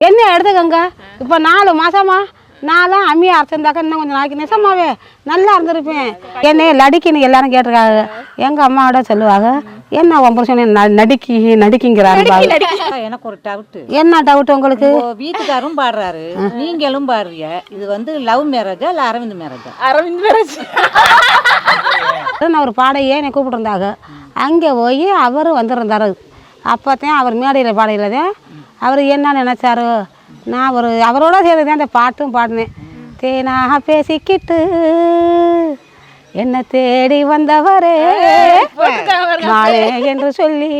என்ன எடுத்துக்கங்க இப்போ நாலு மாசமா நான்லாம் அம்மியை அரைச்சிருந்தாக்கா இன்னும் கொஞ்சம் நாளைக்கு நெசமாவே நல்லா இருந்திருப்பேன். என்னைய லடிக்கின்னு எல்லாரும் கேட்டிருக்காங்க. எங்கள் அம்மாவோட சொல்லுவாங்க என்ன உன் புருஷன் ந- நடிக்கி நடிக்கிங்கிறாரு. எனக்கு ஒரு டவுட்டு என்ன டவுட் உங்களுக்கு? வீட்டுக்காரும் பாடுறாரு. நீங்களும் பாடுறீங்க. இது வந்து லவ் மேரேஜா இல்ல அரவிந்த் மேரேஜா அரவிந்த் மேரேஜ் நான் ஒரு பாடையே என்னை கூப்பிட்டுருந்தாங்க. அங்கே போய் அவர் வந்திருந்தாரு. அப்போத்தான் அவர் மேடையில் பாடையில் தான் அவர் என்ன நினச்சாரு? நான் ஒரு அவரோட சேர்ந்து தான் அந்த பாட்டும் பாடினேன். தேனாக பேசிக்கிட்டு என்ன தேடி வந்தவரே மாலே என்று சொல்லி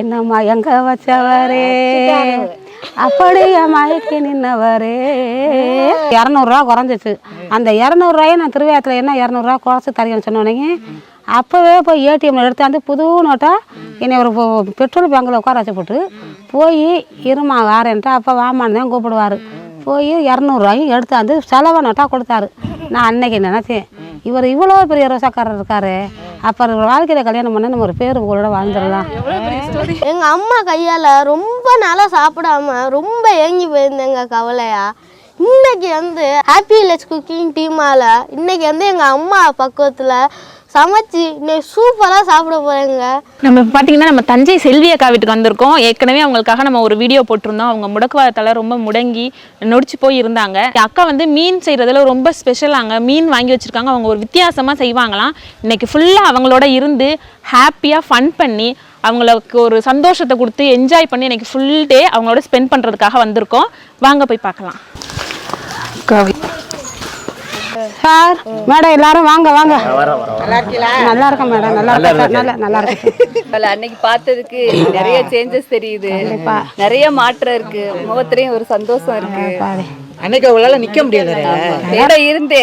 என்ன மயங்க வச்சவரே. அப்படியே மயக்கி நின்னவரே. இரநூறுவா குறைஞ்சிச்சு. அந்த இரநூறுவாயை நான் திருவையாத்தில் என்ன இரநூறுவா குறைச்சி தரீங்கன்னு சொன்னோடனே அப்போவே போய் ஏடிஎம்ல எடுத்தாந்து புது நோட்டா என்னை ஒரு பெட்ரோல் பேங்கில் உட்கார வச்சு போட்டு போய் இருமா வாரேன்ட்டு அப்போ வாமான்னு தான் கூப்பிடுவார். போய் இரநூறுவாயும் எடுத்தாந்து செலவை நோட்டாக கொடுத்தாரு. நான் அன்னைக்கு நினச்சேன் இவர் இவ்வளோ பெரிய ரோசாக்காரர் இருக்காரு. அப்போ இவர் வாழ்க்கையில் கல்யாணம் பண்ண நம்ம ஒரு பேர் கூட வாழ்ந்துடலாம். எங்க அம்மா கையால ரொம்ப நாளா சாப்பிடாம ரொம்ப ஏங்கி போயிருந்தேங்க கவலையா. இன்னைக்கு வந்து ஹாப்பி வில்லேஜ் குக்கிங் டீமால இன்னைக்கு வந்து எங்க அம்மா பக்குவத்துல சமைச்சு இன்னைக்கு சூப்பராக சாப்பிட போறேங்க. நம்ம பார்த்தீங்கன்னா நம்ம தஞ்சை செல்வி அக்கா வீட்டுக்கு வந்திருக்கோம். ஏற்கனவே அவங்களுக்காக நம்ம ஒரு வீடியோ போட்டிருந்தோம். அவங்க முடக்குவாதத்தில் ரொம்ப முடங்கி நொடிச்சு போய் இருந்தாங்க அக்கா வந்து மீன் செய்கிறதுல ரொம்ப ஸ்பெஷலாங்க மீன் வாங்கி வச்சிருக்காங்க. அவங்க ஒரு வித்தியாசமாக செய்வாங்களாம். இன்னைக்கு ஃபுல்லாக அவங்களோட இருந்து ஹாப்பியாக ஃபன் பண்ணி அவங்களுக்கு ஒரு சந்தோஷத்தை கொடுத்து என்ஜாய் பண்ணி இன்னைக்கு ஃபுல் டே அவங்களோட ஸ்பெண்ட் பண்ணுறதுக்காக வந்திருக்கோம். வாங்க போய் பார்க்கலாம். சார் மேடம் எல்லாரும் வாங்க வாங்க. நல்லா இருக்கேன் மேடம். நல்லா இருக்கேன் நல்லா நல்லா இருக்கேன் அன்னைக்கு பார்த்ததுக்கு நிறைய சேஞ்சஸ் தெரியுது. நிறைய மாற்றம் இருக்கு. முகத்திலையும் ஒரு சந்தோஷம் இருக்கு. அன்னைக்கு அவளால நிக்க முடியாது கூட இருந்து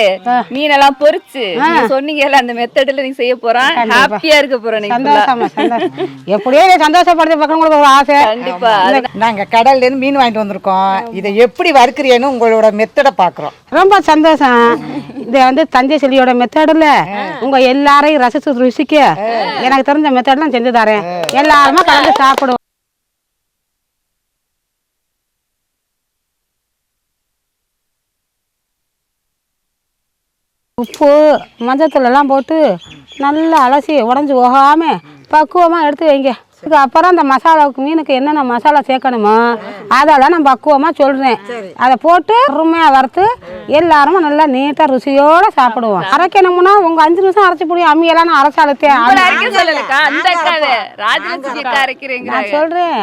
மீனெல்லாம் பொரிச்சு நீங்க சொன்னீங்கல்ல அந்த மெத்தட்ல நீ செய்ய போறான் ஹாப்பியா இருக்க போற நீ full-ஆ. சந்தோஷமா சந்தோஷம். எப்படியோ இதை சந்தோஷப்படுத்தி பார்க்க உங்களுக்கு ஒரு ஆசை. கண்டிப்பா. நாங்க கடல்ல இருந்து மீன் வாங்கிட்டு வந்திருக்கோம். இதை எப்படி வறுக்கிறீன்னு உங்களோட மெத்தடை பாக்குறோம். ரொம்ப சந்தோஷம். இது வந்து தஞ்சை செல்வியோட மெத்தடில் உங்க எல்லாரையும் ரசிச்சு ருசிக்க எனக்கு தெரிஞ்ச மெத்தட்லாம் செஞ்சு தரேன். எல்லாருமே கலந்து சாப்பிடுவோம். உப்பு மஞ்சத்தூள் எல்லாம் போட்டு நல்லா அலசி உடஞ்சி போகாம பக்குவமாக எடுத்து வைங்க. அப்புறம் அந்த மசாலாவுக்கு மீனுக்கு என்னென்ன மசாலா சேர்க்கணுமோ அதெல்லாம் நான் பக்குவமாக சொல்கிறேன் அதை போட்டு அருமையாக வறுத்து எல்லாரும் நல்லா நீட்டாக ருசியோடு சாப்பிடுவோம். அரைக்கணும்னா உங்கள் அஞ்சு நிமிஷம் அரைச்சி புடி அம்மியெல்லாம் நான் அரைச்சி உங்களை அழுத்தேன் அரைக்க சொல்லலக்கா. அந்த அக்காவே ராஜலட்சுமி அக்கா அரைக்கிறீங்க நான் சொல்கிறேன்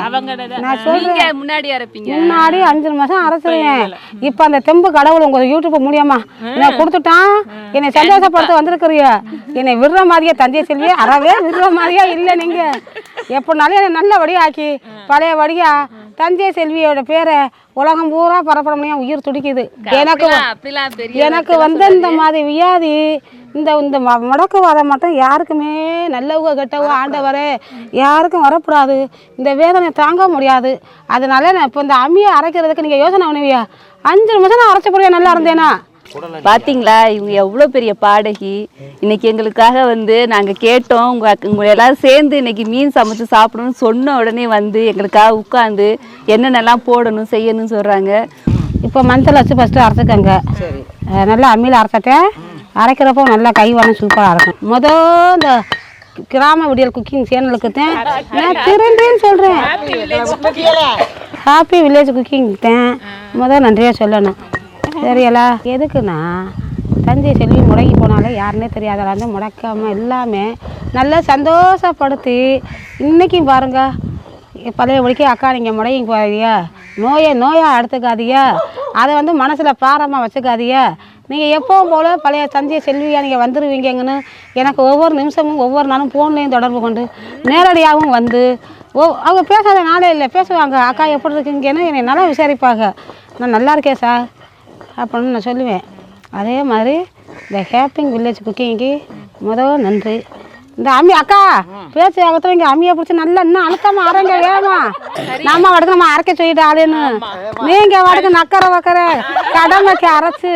நான் நீங்க சொல்கிறேன் முன்னாடி அரைப்பீங்க. முன்னாடி அஞ்சு நிமிஷம் அரைச்சிருவேன் இப்போ அந்த தெம்பு கடவுள் உங்க யூடியூப் மூலியமா என்னை கொடுத்துட்டான். என்னை சந்தோஷப்படுத்த வந்திருக்கிறிய என்னை விடுற மாதிரியே தஞ்சை செல்வி அறவே விடுற மாதிரியா இல்லை நீங்க. எப்படினாலும் என்னை நல்லபடியா ஆக்கி பழையபடியா தஞ்சை செல்வியோட பேரை உலகம் பூரா பரப்பட முடியும் உயிர் துடிக்குது. எனக்கு எனக்கு வந்து இந்த மாதிரி வியாதி இந்த இந்த முடக்குவாதம் மட்டும் யாருக்குமே நல்லவங்க கெட்டவங்க ஆண்டவரே யாருக்கும் வரக்கூடாது. இந்த வேதனை தாங்க முடியாது. அதனால நான் இப்போ இந்த அம்மியை அரைக்கிறதுக்கு நீங்கள் யோசனை பண்ணுவியா அஞ்சு நிமிஷம் நான் அரைச்ச நல்லா இருந்தேனா? பாத்தீங்களா? இவங்க எவ்வளவு பெரிய பாடகி. இன்னைக்கு எங்களுக்காக வந்து நாங்க கேட்டோம். உங்க அக்க- உங்க எல்லாரும் சேர்ந்து இன்னைக்கு மீன் சமைச்சு சாப்பிடணும்னு சொன்ன உடனே வந்து எங்களுக்காக உட்காந்து என்னென்னலாம் போடணும் செய்யணும்னு சொல்றாங்க. இப்போ மஞ்சள் வச்சு ஃபஸ்ட்டு அரைச்சிக்கோங்க. நல்லா அம்மியில் அரைச்சிட்டேன் அரைக்கிறப்போ நல்லா கை வனம் சூப்பராக இருக்கும். மொதல் இந்த கிராம விடியல் குக்கிங் சேனலுக்கு தான் நான் திரும்பின்னு சொல்கிறேன் ஹாப்பி வில்லேஜ் குக்கிங் தான். முதல் நன்றியாக சொல்லணும். சரியலா எதுக்குன்னா தஞ்சை செல்வி முடங்கி போனாலே யாருன்னே தெரியாதல வந்து முடக்காமல் எல்லாமே நல்லா சந்தோஷப்படுத்தி இன்றைக்கும் பாருங்க. பழைய ஒழிக்க அக்கா நீங்கள் முடங்கி போகாதீங்க. நோயை நோயாக எடுத்துக்காதீங்க. அதை வந்து மனசில் பாரமாக வச்சுக்காதியா நீங்கள் எப்போவும் போல் பழைய தஞ்சை செல்வியாக நீங்கள் வந்துடுவீங்கங்கன்னு எனக்கு ஒவ்வொரு நிமிஷமும் ஒவ்வொரு நாளும் ஃபோன்லேயும் தொடர்பு கொண்டு நேரடியாகவும் வந்து ஓ அவங்க பேசாத நாளே இல்லை. பேசுவாங்க அக்கா எப்படி இருக்கீங்கன்னு? என்னை நல்லா விசாரிப்பாங்க. நான் நல்லா இருக்கேன் சார் அப்படின்னு நான் சொல்லுவேன். அதே மாதிரி இந்த ஹேப்பிங் வில்லேஜ் குக்கிங்க்கு முதல் நன்றி. இந்த அம்மி அக்கா பேச்சு ஆகத்துல இங்கே அம்மியை பிடிச்சி நல்லா இன்னும் அழுத்தாம அரைங்க வேகமா நம்ம வடக்கு நம்ம அரைக்க சொல்லிட்டு ஆளுன்னு நீங்க வடக்கு நக்கரை வக்கற கடமைக்கு அரைச்சு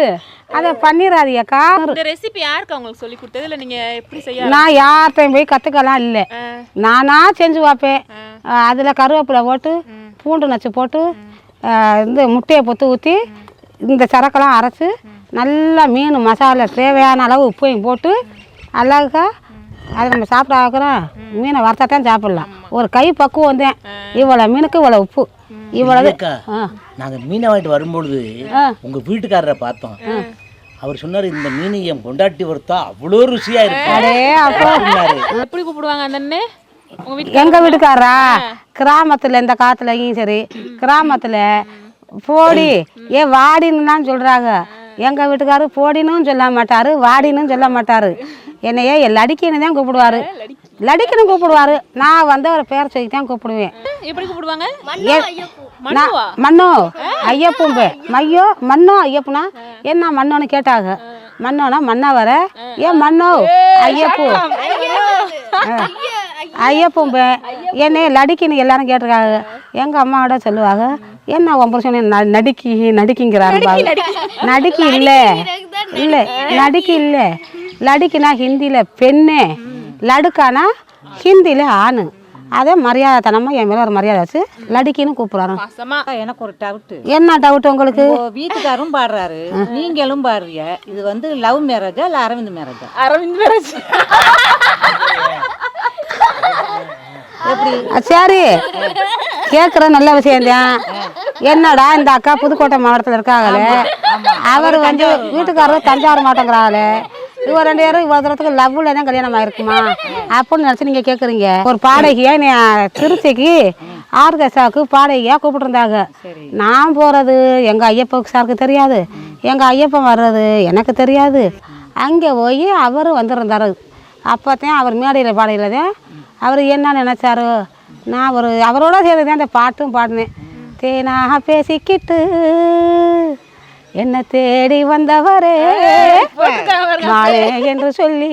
அதை பண்ணிடாதீங்கக்கா இந்த ரெசிபி யாருக்கு அவங்களுக்கு சொல்லி கொடுத்தது? இல்ல நீங்க எப்படி செய்ய நான் யார்கிட்டையும் போய் கற்றுக்கலாம் இல்லை. நானா செஞ்சு பார்ப்பேன். அதில் கருவேப்பிலை போட்டு பூண்டு நச்சு போட்டு இந்த முட்டையை பொத்து ஊற்றி இந்த சரக்கெல்லாம் அரைச்சி நல்லா மீன் மசாலா தேவையான அளவு உப்பையும் போட்டு அழகா அதை நம்ம சாப்பிட ஆக்குறோம் மீனை வறுத்தா தான் சாப்பிட்லாம். ஒரு கை பக்குவம் தான் இவ்வளோ மீனுக்கு இவ்வளோ உப்பு. இவ்வளவு அக்கா ஆ. நாங்க மீனை வாங்கிட்டு வரும்பொழுது ஆ. உங்க வீட்டுக்காரரை பார்த்தோம். அவர் சொன்னாரு இந்த மீன் என் கொண்டாட்டி வறுத்தா அவ்வளோ ருசியா இருக்கு அடே அப்போ. அப்படின்னாரு. எப்படி கூப்பிடுவாங்க அந்த அண்ணே? உங்க வீட்டு எங்க வீட்டுக்காரா கிராமத்துல இந்த காத்துலயும் சரி. கிராமத்துல போடி. ஏ வாடின்னு தான் சொல்றாங்க. எங்க வீட்டுக்காரு போடினும் சொல்ல மாட்டாரு வாடினும் சொல்ல மாட்டாரு. என்னையே லடிக்கின்னு தான் கூப்பிடுவாரு. லடிக்கின்னு கூப்பிடுவாரு. நான் வந்து அவர் பேர் சொல்லி தான் கூப்பிடுவேன். எப்படி கூப்பிடுவாங்க? ஏ- நான் மண்ணோ ஐயப்பும்பே. மையோ மண்ணோ ஐயப்புனா? என்ன மண்ணோன்னு கேட்டாங்க. மண்ணோனா மண்ணா வர ஏன் மண்ணோ ஐயப்பு. ஆ. ஐயப்பும்பே. என்னை லடிக்கின்னு எல்லாரும் கேட்டிருக்காங்க. எங்க அம்மாவோட சொல்லுவாங்க என்ன உன் புருஷன் நடிக்கி நடிக்கிங்கிறாரு நடிக்கி இல்லை. இல்லை நடிக்கி இல்லை. லடிக்கினா ஹிந்தியில் பெண்ணே லடுக்கானா ஹிந்தியில் ஆணு. அதே மரியாதை தனமாக என் மேலே ஒரு மரியாதை வச்சு லடிக்கின்னு அக்கா, எனக்கு ஒரு டவுட்டு என்ன டவுட் உங்களுக்கு? உங்க வீட்டுக்காரும் பாடுறாரு. நீங்களும் பாடுறீங்க. இது வந்து லவ் மேரேஜா இல்ல அரவிந்த் மேரேஜா அரவிந்த் மேரேஜ் சரி. கேட்குற நல்ல விஷயம்தான் என்னடா இந்த அக்கா புதுக்கோட்டை மாவட்டத்தில் இருக்காங்களே? அவர் வந்து வீட்டுக்காரர் தஞ்சாவூர் மாவட்டங்கிறாங்களே. இவங்க ரெண்டு பேரும் இவ்வளோ தூரத்துக்கு லவ்வில் தான் கல்யாணம் ஆயிருக்குமா? அப்படின்னு நினச்சி நீங்கள் கேட்குறீங்க ஒரு பாடகியா நீ திருச்சிக்கு ஆர்கெஸ்ட்ராவுக்கு பாடகியாக கூப்பிட்டுருந்தாங்க நான் போகிறது எங்கள் ஐயப்ப சாருக்கு தெரியாது. எங்கள் ஐயப்பன் வர்றது எனக்கு தெரியாது. அங்கே போய் அவர் வந்திருந்தாரு. அப்போத்தான் அவர் மேடையில் பாடையில் தான் அவர் என்ன நினச்சாரு? நான் ஒரு அவரோட சேர்ந்து தான் அந்த பாட்டும் பாடினேன். தேனாக பேசிக்கிட்டு என்ன தேடி வந்தவரே மாலே என்று சொல்லி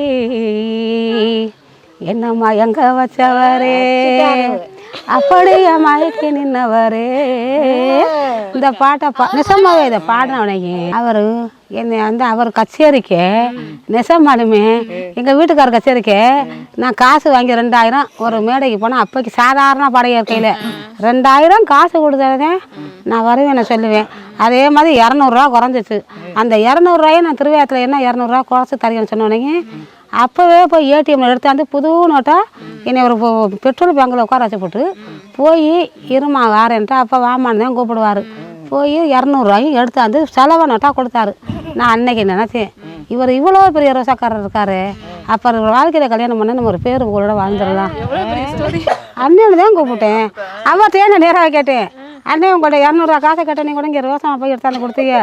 என்ன மயங்க வச்சவரே அப்படியே மயக்கி நின்னவரே. இந்த பாட்டை பா நிசமாவே இதை பாடினவனைங்க அவர் என்னை வந்து அவர் கச்சேரிக்கு நெசமாலுமே எங்கள் வீட்டுக்கார கச்சேரிக்கு நான் காசு வாங்கி ரெண்டாயிரம் ஒரு மேடைக்கு போனால் அப்போக்கு சாதாரண படைய இருக்கையில். ரெண்டாயிரம் காசு கொடுத்ததே நான் வருவேன் நான் சொல்லுவேன். அதே மாதிரி இரநூறுவா குறைஞ்சிச்சு. அந்த இரநூறுவாயை நான் திருவையாத்தில் என்ன இரநூறுவா குறைச்சி தரேன்னு சொன்னோன்னே அப்போவே போய் ஏடிஎம்மில் எடுத்தாந்து புது நோட்டாக என்னை ஒரு பெட்ரோல் பேங்கில் உட்கார வச்சு போட்டு போய் இருமா வாரேன்ட்டு அப்போ வாமான்னு தான் கூப்பிடுவார். போய் இரநூறுவாயும் எடுத்தாந்து செலவை நோட்டாக கொடுத்தாரு. நான் அன்னைக்கு நினச்சேன் இவர் இவ்வளோ பெரிய ரோசாக்காரர் இருக்காரு. அப்போ இவர் வாழ்க்கையில் கல்யாணம் பண்ண நம்ம ஒரு பேர் கூட வாழ்ந்துடலாம் அண்ணன் தான் கூப்பிட்டேன். அவர்கிட்ட நான் நேராக கேட்டேன் அண்ணன் உங்கள்ட்ட இரநூறுவா காசை கேட்டேன் நீ கூட இங்கே ரோசமா போய் எடுத்தாந்து கொடுத்தீங்க.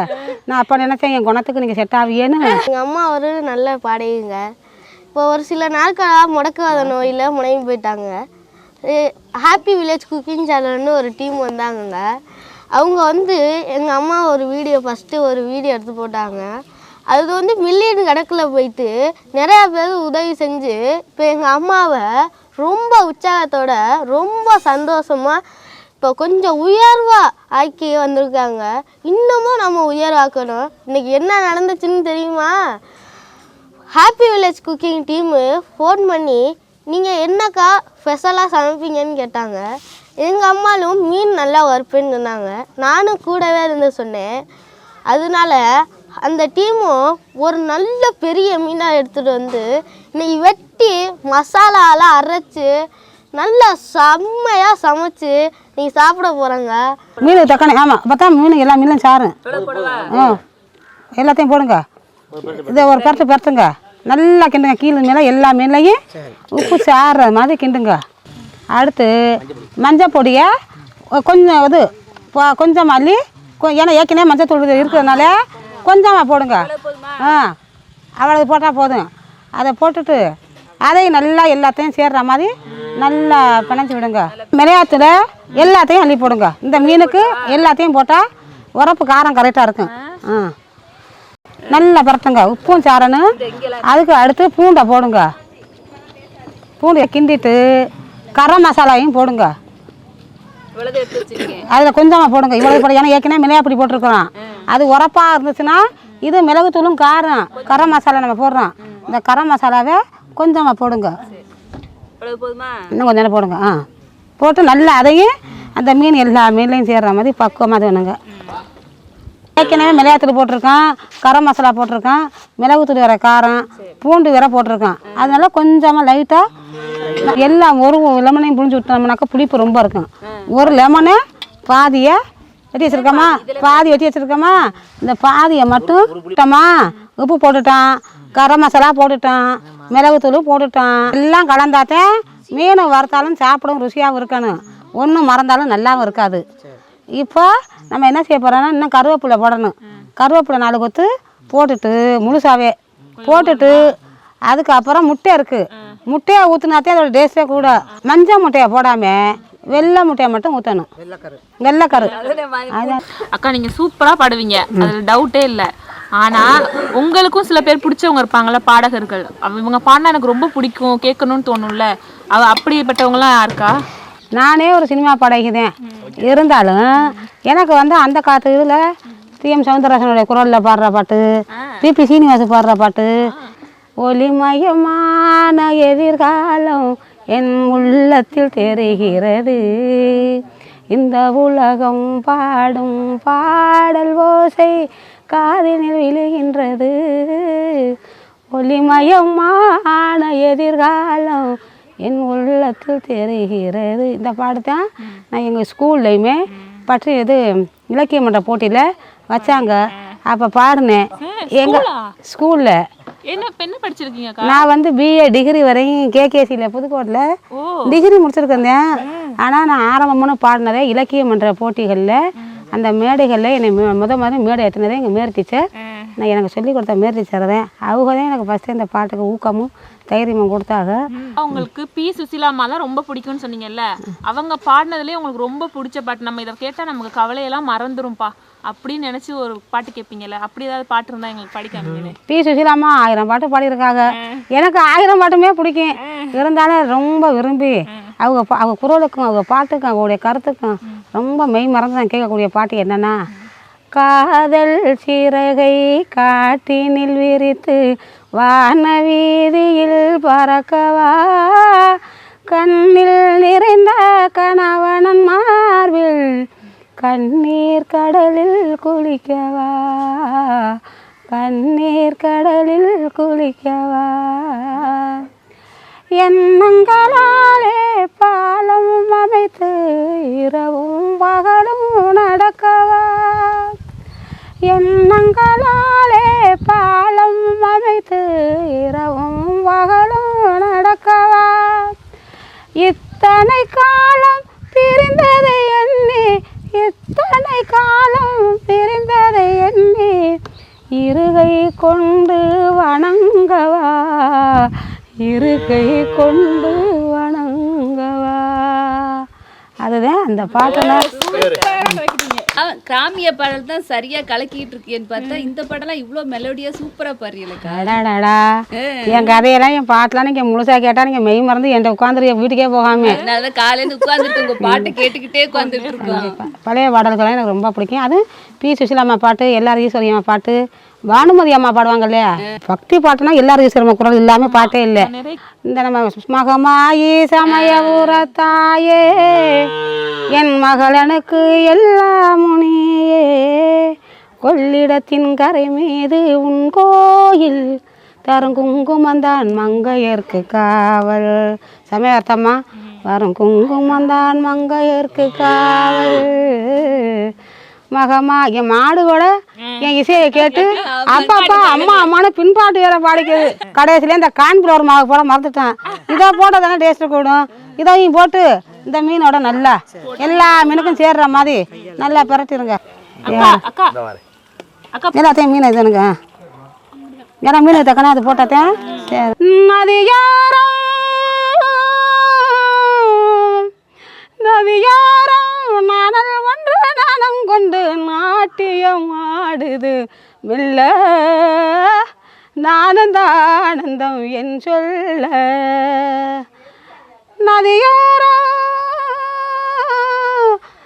நான் அப்போ நினச்சேன் என் குணத்துக்கு நீங்கள் செட் ஆவியேன்னு. எங்கள் அம்மா ஒரு நல்ல பாடகிங்க. இப்போ ஒரு சில நாட்களாக முடக்காத நோயில் முடங்கி போயிட்டாங்க. ஹாப்பி வில்லேஜ் குக்கிங் சேனல்னு ஒரு டீம் வந்தாங்கங்க. அவங்க வந்து எங்கள் அம்மா ஒரு வீடியோ ஃபஸ்ட்டு ஒரு வீடியோ எடுத்து போட்டாங்க. அது வந்து மில்லியன் கணக்கில் போயிட்டு நிறையா பேர் உதவி செஞ்சு இப்போ எங்கள் அம்மாவை ரொம்ப உற்சாகத்தோட ரொம்ப சந்தோஷமாக இப்போ கொஞ்சம் உயர்வாக ஆக்கி வந்திருக்காங்க. இன்னமும் நம்ம உயர்வாக்கணும். இன்னைக்கு என்ன நடந்துச்சுன்னு தெரியுமா? Happy village cooking team phone பண்ணி நீங்கள் என்னக்கா ஸ்பெஷலாக சமைப்பீங்கன்னு கேட்டாங்க. எங்கள் அம்மாலும் மீன் நல்லா வறுப்பேன்னு சொன்னாங்க. நானும் கூடவே இருந்து சொன்னேன். அதனால அந்த டீமும் ஒரு நல்ல பெரிய மீனாக எடுத்துகிட்டு வந்து இன்னைக்கு வெட்டி மசாலாலாம் அரைச்சி நல்லா செம்மையாக சமைச்சு நீங்கள் சாப்பிட போகிறாங்க மீன் தக்காளி ஆமாம் பார்த்தா மீன் எல்லா மீனும் சாரும் ஆ எல்லாத்தையும் போடுங்க. இதை ஒரு பரட்டு பரட்டுங்க. நல்லா கிண்டுங்க. கீழே மேலே எல்லா மீன்லையும் உப்பு சாறுற மாதிரி கிண்டுங்க. அடுத்து மஞ்சள் பொடியை கொஞ்சம் இது கொஞ்சம் மல்லி கொ- ஏன்னா ஏற்கனவே மஞ்சள் தூள் இருக்கிறதுனால கொஞ்சமாக போடுங்க. ஆ அவ்வளவு போட்டால் போதும். அதை போட்டுட்டு அதையும் நல்லா எல்லாத்தையும் சேர்ற மாதிரி நல்லா பிணைஞ்சி விடுங்க. மிளகாத்துல எல்லாத்தையும் அள்ளி போடுங்க. இந்த மீனுக்கு எல்லாத்தையும் போட்டால் உரப்பு காரம் கரெக்டாக இருக்கும். ஆ. நல்லா பரட்டுங்க. உப்பும் சாரணும். அதுக்கு அடுத்து பூண்டை போடுங்க. பூண்டை கிண்டிட்டு கரம் மசாலாவையும் போடுங்க. அதில் கொஞ்சமாக போடுங்க. இவ்வளோ போட ஏன்னா ஏற்கனவே மிளகாப்பொடி போட்டிருக்கிறோம். அது உரப்பாக இருந்துச்சுன்னா இது மிளகுத்தூளும் காரம். கரம் மசாலா நம்ம போடுறோம். இந்த கரம் மசாலாவை கொஞ்சமாக போடுங்க. இன்னும் கொஞ்சம் போடுங்க. ஆ. போட்டு நல்லா அதையும் அந்த மீன் எல்லா மீன்லையும் சேர்ற மாதிரி பக்குவமாக அது வேணுங்க. ஏற்கனவே மிளகாத்தூள் போட்டிருக்கான் கரம் மசாலா போட்டிருக்கான் மிளகுத்தூள் வேற காரம் பூண்டு வேற போட்டிருக்கான். அதனால கொஞ்சமாக லைட்டாக எல்லாம் ஒரு லெமனையும் புழிஞ்சு விட்டோம்னாக்கா புளிப்பு ரொம்ப இருக்கும். ஒரு லெமனு பாதியை வெட்டி வச்சிருக்கோமா? பாதி வெட்டி வச்சிருக்கோமா? இந்த பாதியை மட்டும் விட்டோமா? உப்பு போட்டுட்டான் கரம் மசாலா போட்டுட்டான் மிளகுத்தூள் போட்டுட்டான். எல்லாம் கலந்தாத்தான் மீன் வறுத்தாலும் சாப்பிடவும் ருசியாகவும் இருக்கணும். ஒன்றும் மறந்தாலும் நல்லாவும் இருக்காது. இப்போ நம்ம என்ன செய்ய போகிறோம்னா இன்னும் கருவேப்பிலை போடணும். கருவேப்பிலை நாலு கொத்து போட்டுட்டு முழுசாவே போட்டுட்டு அதுக்கப்புறம் முட்டை இருக்குது முட்டையை ஊற்றுனாத்தே அதோட டேஸ்ட்டே கூட. மஞ்சள் முட்டையை போடாமல் வெள்ளை முட்டையை மட்டும் ஊற்றணும் வெள்ளைக்கரு. அக்கா நீங்க சூப்பரா பாடுவீங்க. அதுல டவுட்டே இல்ல. ஆனா உங்களுக்கும் சில பேர் பிடிச்சவங்க இருப்பாங்கல்ல பாடகர்கள். இவங்க பாடினா எனக்கு ரொம்ப பிடிக்கும் கேட்கணும்னு தோணும்ல. அவ அப்படிப்பட்டவங்களாம் யாருக்கா? நானே ஒரு சினிமா படைக்குதேன் இருந்தாலும் எனக்கு வந்து அந்த காலத்து இதில் டிஎம் சவுந்தரராஜனுடைய குரலில் பாடுற பாட்டு பிபி சீனிவாசன் பாடுற பாட்டு ஒளிமயமான எதிர்காலம் என் உள்ளத்தில் தெரிகிறது. இந்த உலகம் பாடும் பாடல் ஓசை காதினில் விழுகின்றது. ஒளிமயமான எதிர்காலம் என் உள்ளத்தில் தெரிகிறது. இந்த பாட்டு தான் நான் எங்கள் ஸ்கூல்லையுமே பற்றி இது இலக்கிய மன்ற போட்டியில் வச்சாங்க. அப்போ பாடினேன். எங்கள் ஸ்கூலில். நான் வந்து பிஏ டிகிரி வரையும் கேகேசியில் புதுக்கோட்டில் டிகிரி முடிச்சிருக்கேன் ஆனால் நான் ஆரம்பமான பாடினதே இலக்கிய மன்ற போட்டிகளில் அந்த மேடைகளில் என்னை முத முத மேடை ஏற்றினதே எங்கள் மேர் டீச்சர் நான் எனக்கு சொல்லி கொடுத்த மேர் டீச்சர் தான். அவங்க தான் எனக்கு ஃபஸ்ட்டு இந்த பாட்டுக்கு ஊக்கமும் தைரியமும் கொடுத்தாங்க உங்களுக்கு பி. சுசிலாமா தான் ரொம்ப பிடிக்கும்னு சொன்னீங்கல்ல? அவங்க பாடினதுலயே உங்களுக்கு ரொம்ப பிடிச்ச பாட்டு. நம்ம இதை கேட்டா நமக்கு கவலையெல்லாம் மறந்துரும்பா. அப்படின்னு நினைச்சு ஒரு பாட்டு கேட்பீங்கல்ல அப்படி ஏதாவது பாட்டு இருந்தா எங்களுக்கு படிக்காமீங்களே பி. சுசீலாம்மா ஆயிரம் பாட்டு பாடியிருக்காங்க எனக்கு ஆயிரம் பாட்டுமே பிடிக்கும். இருந்தாலும் ரொம்ப விரும்பி அவங்க அவங்க குரலுக்கும் அவங்க பாட்டுக்கும் அவங்களுடைய கருத்துக்கும் ரொம்ப மெய் மறந்து நான் கேட்கக்கூடிய பாட்டு என்னன்னா காதல் சிறகை காட்டினில் விரித்து வான வீதியில் பறக்கவா? கண்ணில் நிறைந்த கணவனன் மார்பில் கண்ணீர் கடலில் குளிக்கவா? கண்ணீர் கடலில் குளிக்கவா? எண்ணங்களாலே பாலம் அமைத்து இரவும் பகலும் நடக்கவா? எண்ணங்களாலே பாலம் அமைத்து இரவும் பகலும் நடக்கவா? இத்தனை காலம் பிரிந்ததை எண்ணி இத்தனை காலம் பிரிந்ததை எண்ணி இருகை கொண்டு வணங்கவா? இருகை கொண்டு வணங்கவா? அதுதான் அந்த பாட்டில் அவன் கிராமிய பாடல் தான் சரியா கலக்கிட்டு இருக்கேன்னு பார்த்தா இந்த பாடலாம் இவ்ளோ மெலோடியா சூப்பரா பாடுறீங்களக்கா அடாடாடா என் கதையெல்லாம் என் பாட்டெல்லாம் நீங்கள் முழுசாக கேட்டால் நீங்கள் மெய் மறந்து என்கிட்ட உட்காந்துரு வீட்டுக்கே போகாம. காலையில உட்காந்துட்டு உங்க பாட்டு கேட்டுக்கிட்டே உட்காந்துட்டு இருக்கோம். பழைய பாடல்கள்லாம் எனக்கு ரொம்ப பிடிக்கும். அது பி சுசிலாம்மா பாட்டு எல்லார் ஈஸ்வரி அம்மா பாட்டு பானுமதி அம்மா பாடுவாங்க இல்லையா பக்தி பாட்டுனா எல்லாரும் ஈஸ்வரி அம்மா குரல் இல்லாமல் பாட்டே இல்லை. இந்த நம்ம மகமாயி சமய தாயே என் மகளனுக்கு எல்லாம் முனியே கொள்ளிடத்தின் கரை மீது உன் கோயில் தரும் குங்குமந்தான் மங்கையர்க்கு காவல். சமயார்த்தம்மா வரும் குங்குமந்தான் மங்கையர்க்கு காவல். மகமா என் மாடு கூட என் இசையை கேட்டு அப்பா அப்பா அம்மா அம்மானு பின்பாட்டு வேற பாடிக்குது கடைசியில இந்த கான்ஃபிளவர் மாவு போட மறந்துட்டேன். இதை போட்டால் தானே டேஸ்ட்டு கூடும். இதையும் போட்டு இந்த மீனோட நல்லா எல்லா மீனுக்கும் சேர்ற மாதிரி நல்லா பிரட்டிருங்க. அக்கா அக்கா. அக்கா. எல்லாத்தையும் மீன் இதுனுங்க ஏன்னா மீன் தக்கனா? அது போட்டாத்தேன் நதி யாரும் நதி நானல் ஒன்று நாணம் கொண்டு நாட்டியம் ஆடுது. மெல்ல நானந்த ஆனந்தம் என் சொல்ல. நதியோரம்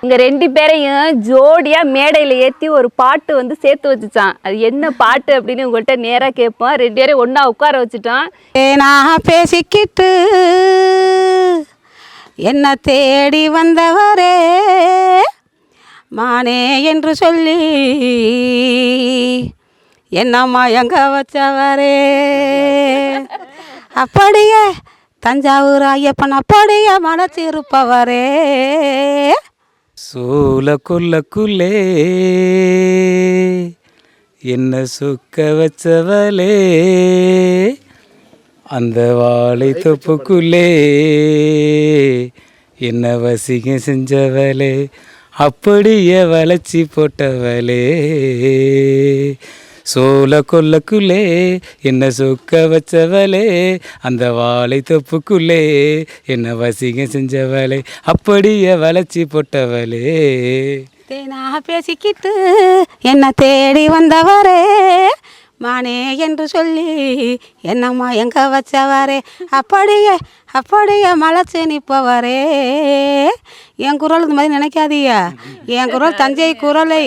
இங்க ரெண்டு பேரையும் ஜோடியா மேடையில ஏத்தி ஒரு பாட்டு வந்து சேர்த்து வச்சுச்சான். அது என்ன பாட்டு அப்படின்னு உங்கள்கிட்ட நேரா கேட்போம். ரெண்டு பேரையும் ஒண்ணா உட்கார வச்சுட்டோம். நான் பேசிக்கிட்டு என்ன தேடி வந்தவரே? மானே என்று சொல்லி என்னம்மா எங்க வச்சவரே? அப்படியே தஞ்சாவூர் ஐயப்பன் அப்படியே மனச்சிருப்பவரே. சூலக்குள்ளுக்குள்ளே என்ன சுக்க வச்சவளே? அந்த வாழை தொப்புக்குள்ளே என்ன வசிகம் செஞ்சவளே? அப்படியே வளைச்சி போட்டவளே. சோல கொல்லக்குள்ளே என்ன சொக்க வச்சவளே? அந்த வாழை தொப்புக்குள்ளே என்ன வசிகம் செஞ்சவளே? அப்படியே வளைச்சி போட்டவளே. தேனா பேசிக்கிட்டு என்ன தேடி வந்தவரே? மானே என்று சொல்லி என்னம்மா எங்க வச்சவரே. அப்படியே அப்படியே மலைச்சு நிற்பவரே. என் குரல் இந்த மாதிரி நினைக்காதீங்க. என் குரல் தஞ்சை குரலை.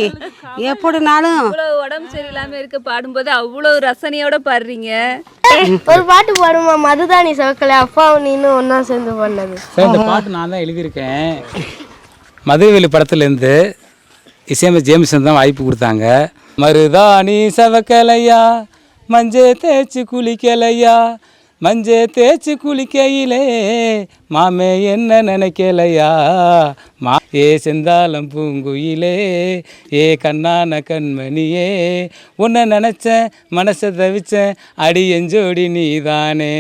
எப்படினாலும். அவ்வளோ உடம்பு சரியில்லாம இருக்க பாடும்போது அவ்வளோ ரசனையோட பாடுறீங்க. ஒரு பாட்டு பாடுமா மதுதானி சவக்கலை அப்பாவும் நீனும் ஒன்றா சேர்ந்து பண்ணது சார் இந்த பாட்டு நான் தான் எழுதியிருக்கேன். மதுரவேலி படத்துலேருந்து இசையமைச்சர் ஜேம்சன் தான் வாய்ப்பு கொடுத்தாங்க. மருதாணி சவக்கலையா மஞ்சே தேய்ச்சி குளிக்கலையா மஞ்சே தேய்ச்சி குளிக்கையிலே மாமே என்ன நினைக்கலையா? மா ஏ செந்தாளம் பூங்குயிலே ஏ கண்ணான கண்மணியே உன்னை நினச்சேன் மனசை தவிச்சேன் அடி எஞ்சோடி நீதானே.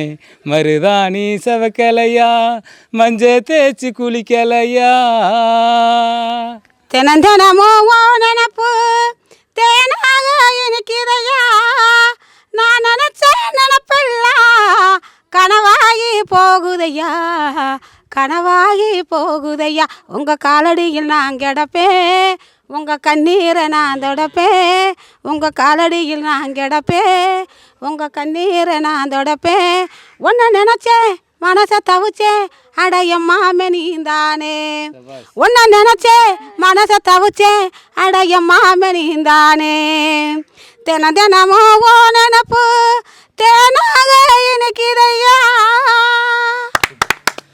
மருதாணி சவக்கலையா மஞ்சே தேய்ச்சி குளிக்கலையா? தினம் தினமும் போகுதையா? கனவாகி போகுதையா? உங்கள் காலடியில் நான் கிடப்பேன் உங்கள் கண்ணீரை நான் தொடப்பேன் உங்கள் காலடியில் நான் கிடப்பேன் உங்கள் கண்ணீரை நான் தொடப்பேன் உன்னை நினச்சேன் மனசை தவிச்சேன் அடையம்மாமே நீந்தானே. உன்னை நினச்சே மனசை தவிச்சேன் அடையம்மாமே நீந்தானே. தினம் தினமும் ஓ நினப்பு தேனாக எனக்கிறையா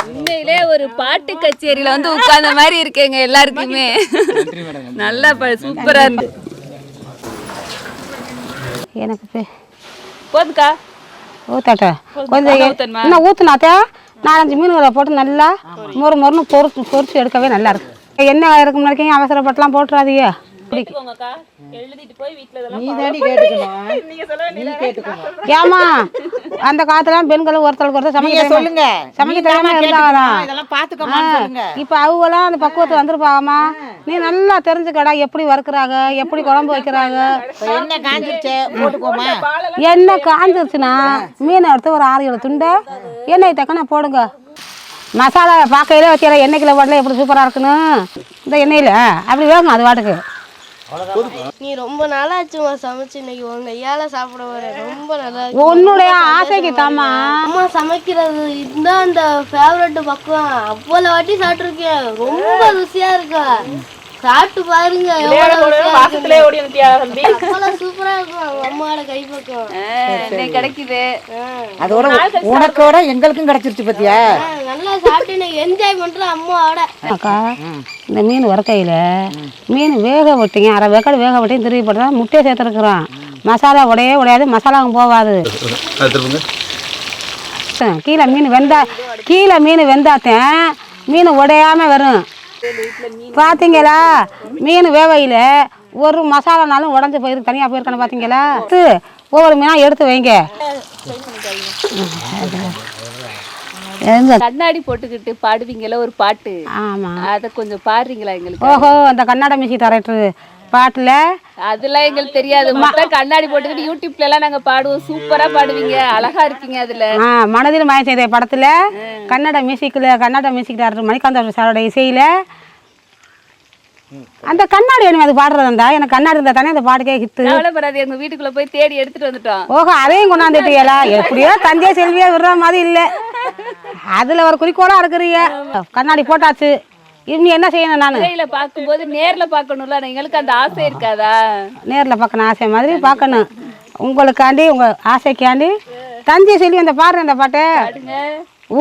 உண்மையிலே ஒரு பாட்டு கச்சேரியில வந்து உட்கார்ந்த மாதிரி இருக்கேங்க எல்லாருக்குமே. நல்லா சூப்பரா இருந்து. எனக்கு போதுக்கா. ஊத்தாட்ட கொஞ்சம்? இன்னும் ஊற்றுனாத்தா நாலஞ்சு மீன்களை போட்டு நல்லா மொறு மொறுன்னு பொறுத்து பொரிச்சு எடுக்கவே நல்லா இருக்கு என்ன இருக்கு முன்னாடி அவசரப்பட்டுலாம் போட்டுறாதீங்க. ஏமா அந்த காலத்துலாம் பெண்களும் ஒருத்தருக்கு ஒருத்தர் சமைக்க சொல்லுங்க. சமைக்க தெரியாம. இருந்தாங்களாம் இப்போ அவங்களாம் அந்த பக்குவத்தை வந்திருப்பாங்கம்மா. நீ நல்லா தெரிஞ்சுக்கடா எப்படி வறுக்குறாங்க எப்படி குழம்பு வைக்கிறாங்க. என்ன காஞ்சிருச்சே? எண்ணெய் காஞ்சிருச்சுன்னா மீனை எடுத்து ஒரு ஆறு ஏழு துண்டை எண்ணெய் தக்கன போடுங்க. மசாலா பார்க்கையில வைக்கிற எண்ணெய் கிலோ போடல எப்படி சூப்பராக இருக்குன்னு? இந்த எண்ணெயில் அப்படி வேகும் அது வாட்டுக்கு நீ ரொம்ப நாளாச்சுமா சமைச்சு இன்னைக்கு உங்க கையால சாப்பிட வர. ரொம்ப நல்லா இருக்கு. உன்னுடைய ஆசைக்கு தாமா அம்மா சமைக்கிறது இதுதான் அந்த ஃபேவரட் பக்கம் அவ்வளோ வாட்டி சாப்பிட்ருக்கேன் ரொம்ப ருசியா இருக்கா? சாப்பிட்டு பாருங்க. வாசத்திலே ஓடி வந்துட்டியா தம்பி. சூப்பரா இருக்கும் அம்மாவோட கை பக்கம் இன்னைக்கு கிடைக்குது. அதோட உனக்கோட எங்களுக்கும் கிடைச்சிருச்சு பத்தியா? நல்லா சாப்பிட்டு என்ஜாய் பண்றேன் அம்மாவோட. அக்கா இந்த மீன் வறுக்கையில் மீன் வேக விட்டீங்க. அரை வேக்காடு வேக விட்டையும் திருப்பி போட்டு முட்டையை சேர்த்துருக்குறோம் மசாலா உடையே உடையாது மசாலாவும் போகாது கீழே மீன் வெந்தா கீழே மீன் வெந்தாத்தேன். மீன் உடையாம வரும். பார்த்தீங்களா மீன் வேவையில் ஒரு மசாலானாலும் உடஞ்சி போயிருக்கு தனியாக போயிருக்கானு பார்த்தீங்களா ஒவ்வொரு மீனாக எடுத்து வைங்க. கண்ணாடி போட்டுக்கிட்டு பாடுவீங்கல்ல ஒரு பாட்டு. ஆமாம் அத கொஞ்சம் பாடுறீங்களா எங்களுக்கு? ஓஹோ அந்த கன்னட மியூசிக் டைரக்டர் பாட்டில்? அதெல்லாம் எங்களுக்கு தெரியாது. மொத்தம் கண்ணாடி போட்டுக்கிட்டு யூடியூப்ல எல்லாம் நாங்க பாடுவோம். சூப்பரா பாடுவீங்க. அழகா இருக்கீங்க அதுல. மனதில் மாய செய்த படத்தில் கன்னட மியூசிக்கில் கன்னட மியூசிக் டைரக்டர் மணிகாந்த சாரோட இசையில் அந்த கண்ணாடி வேணும்? அது பாடுறது இருந்தா? எனக்கு கண்ணாடி இருந்தால் தானே அந்த பாட்டுக்கே ஹித்து கவலைப்படாது எங்க வீட்டுக்குள்ள போய் தேடி எடுத்துட்டு வந்துட்டோம். ஓஹோ அதையும் கொண்டாந்துட்டியலா எப்படியோ தஞ்சை செல்வியா விடுற மாதிரி இல்லை. அதில் ஒரு குறிக்கோளாக இருக்கிறீங்க. கண்ணாடி போட்டாச்சு. இனி என்ன செய்யணும் நான்? திரையில பார்க்கும்போது நேர்ல பார்க்கணும்ல எங்களுக்கு அந்த ஆசை இருக்காதா? நேரில் பார்க்கணும் ஆசை மாதிரி பார்க்கணும். உங்களுக்காண்டி உங்கள் ஆசைக்காண்டி. தஞ்சை செல்வி அந்த பாடுற அந்த பாட்டை.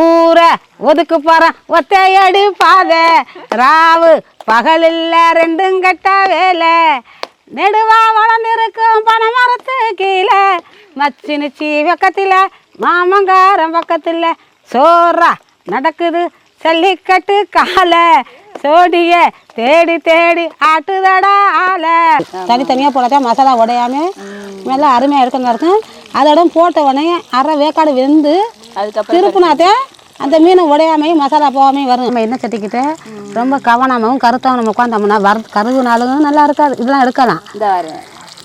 ஊரை ஒதுக்கு போகிறான் ஒத்தையடி பாதை. ராவு பகல் இல்லை ரெண்டும் கட்ட வேலை. நெடுவா வளர்ந்துருக்கும் பனை மரத்து கீழே. மச்சினிச்சி பக்கத்தில் மாமங்காரம் பக்கத்தில். சோறா நடக்குது ஜல்லிக்கட்டு காலை சோடிய தேடி தேடி ஆட்டுதடா ஆலை. தனித்தனியாக போடாதான் மசாலா உடையாம நல்லா அருமையாக இருக்குங்க இருக்கும் அதோட போட்ட உடனே அரை வேக்காடு வெந்து திருப்பினாத்தே அந்த மீன் உடையாமையும் மசாலா போகாமையும் வரும். நம்ம எண்ணெய் சட்டிக்கிட்ட ரொம்ப கவனமாகவும் கருத்தாகவும் நம்ம உட்காந்தோம்னா வர கருகுனாலும் நல்லா இருக்காது. இதெல்லாம் எடுக்கலாம்.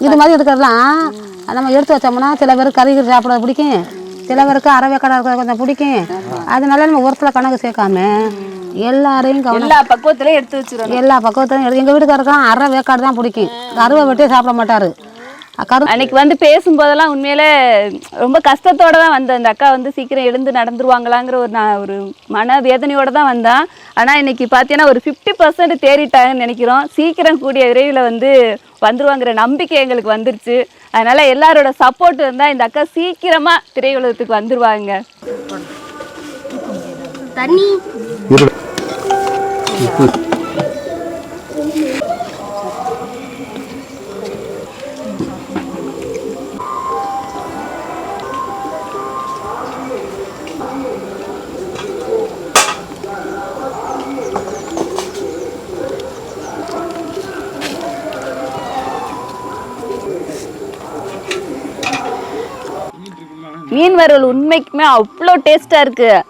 இது மாதிரி இருக்கிறதுலாம் நம்ம எடுத்து வச்சோம்னா சில கறி கறி சாப்பிட பிடிக்கும். சில பேருக்கு அரை வேக்காடாக இருக்கிறது கொஞ்சம் பிடிக்கும். அதனால நம்ம ஒருத்தல கணக்கு சேர்க்காம எல்லாரையும் எல்லா பக்குவத்திலையும் எடுத்து வச்சிருவோம் எல்லா பக்குவத்திலும் எடுத்து எங்கள் வீட்டுக்காரருக்கும் அரை வேக்காடு தான் பிடிக்கும். கருவை வெட்டி சாப்பிட மாட்டார். அன்னைக்கு வந்து பேசும்போதெல்லாம் உண்மையிலே ரொம்ப கஷ்டத்தோட தான் வந்தேன். அந்த அக்கா வந்து சீக்கிரம் எழுந்து நடந்துருவாங்களாங்கிற ஒரு நான் ஒரு மன வேதனையோட தான் வந்தேன். ஆனால் இன்னைக்கு பார்த்தீங்கன்னா ஒரு ஃபிஃப்டி பர்சன்ட் தேறிட்டாங்கன்னு நினைக்கிறோம். சீக்கிரம் கூடிய விரைவில் வந்து வந்துருவாங்கிற நம்பிக்கை எங்களுக்கு வந்துருச்சு. அதனால எல்லாரோட சப்போர்ட் இருந்தால் இந்த அக்கா சீக்கிரமாக திரையுலகத்துக்கு வந்துருவாங்க. தண்ணி. வறுவல் உண்மைக்குமே அவ்வளோ டேஸ்ட்டாக இருக்குது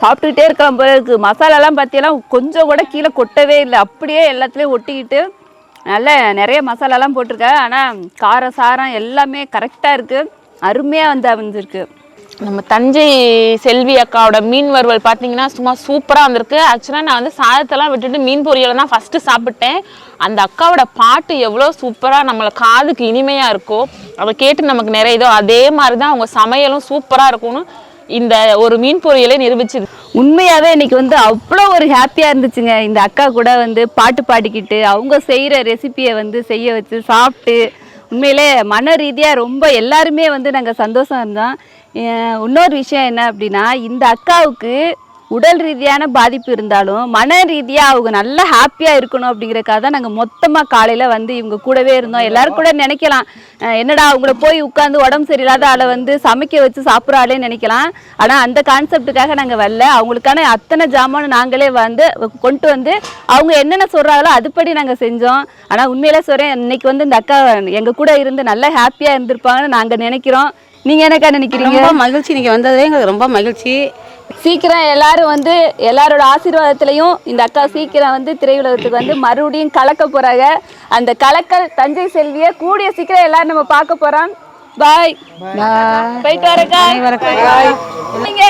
சாப்பிட்டுக்கிட்டே இருக்கலாம் போல இருக்கு. மசாலாலாம் பார்த்தீங்கன்னா கொஞ்சம் கூட கீழே கொட்டவே இல்லை. அப்படியே எல்லாத்துலேயும் ஒட்டிக்கிட்டு நல்ல நிறைய மசாலாலாம் போட்டிருக்கேன் ஆனால் காரம் சாரம் எல்லாமே கரெக்டாக இருக்குது அருமையாக வந்து அமைஞ்சிருக்கு. நம்ம தஞ்சை செல்வி அக்காவோட மீன் வறுவல் பார்த்தீங்கன்னா சும்மா சூப்பராக வந்திருக்கு. ஆக்சுவலாக நான் வந்து சாதத்தெல்லாம் விட்டுட்டு மீன் பொரியலை தான் ஃபஸ்ட்டு சாப்பிட்டேன். அந்த அக்காவோட பாட்டு எவ்வளோ சூப்பராக நம்மளை காதுக்கு இனிமையாக இருக்கோ அதை கேட்டு நமக்கு நிறைய இதோ அதே மாதிரி தான் அவங்க சமையலும் சூப்பராக இருக்கும்னு இந்த ஒரு மீன் பொரியலை நிரூபிச்சுது உண்மையாகவே இன்னைக்கு வந்து அவ்வளோ ஒரு ஹாப்பியாக இருந்துச்சுங்க. இந்த அக்கா கூட வந்து பாட்டு பாடிக்கிட்டு அவங்க செய்கிற ரெசிபியை வந்து செய்ய வச்சு சாப்பிட்டு உண்மையிலே மன ரீதியாக ரொம்ப எல்லாருமே வந்து நாங்கள் சந்தோஷம் இருந்தோம் இன்னொரு விஷயம் என்ன அப்படின்னா இந்த அக்காவுக்கு உடல் ரீதியான பாதிப்பு இருந்தாலும் மன ரீதியாக அவங்க நல்லா ஹாப்பியாக இருக்கணும் அப்படிங்கிறக்காக தான் நாங்கள் மொத்தமாக காலையில் வந்து இவங்க கூடவே இருந்தோம். எல்லாரும் கூட நினைக்கலாம். என்னடா அவங்கள போய் உட்காந்து உடம்பு சரியில்லாத ஆளை வந்து சமைக்க வச்சு சாப்பிட்றாளே நினைக்கலாம். ஆனால் அந்த கான்செப்டுக்காக நாங்கள் வரல. அவங்களுக்கான அத்தனை ஜாமானும் நாங்களே வந்து கொண்டு வந்து அவங்க என்னென்ன சொல்கிறாங்களோ அதுபடி நாங்கள் செஞ்சோம். ஆனால் உண்மையில சொல்கிறேன் இன்னைக்கு வந்து இந்த அக்கா எங்கள் கூட இருந்து நல்லா ஹாப்பியாக இருந்திருப்பாங்கன்னு நாங்கள் நினைக்கிறோம். நீங்கள் என்னக்கா நினைக்கிறீங்க? ரொம்ப மகிழ்ச்சி. நீங்கள் வந்ததே எங்களுக்கு ரொம்ப மகிழ்ச்சி. சீக்கிரம் எல்லாரும் வந்து எல்லாரோட ஆசீர்வாதத்திலையும் இந்த அக்கா சீக்கிரம் வந்து திரையுலகத்துக்கு வந்து மறுபடியும் கலக்க போறாங்க. அந்த கலக்கல் தஞ்சை செல்வியை கூடிய சீக்கிரம் எல்லாரும் நம்ம பார்க்க போறோம். பாய் போயிட்டு வரக்கா நீங்க.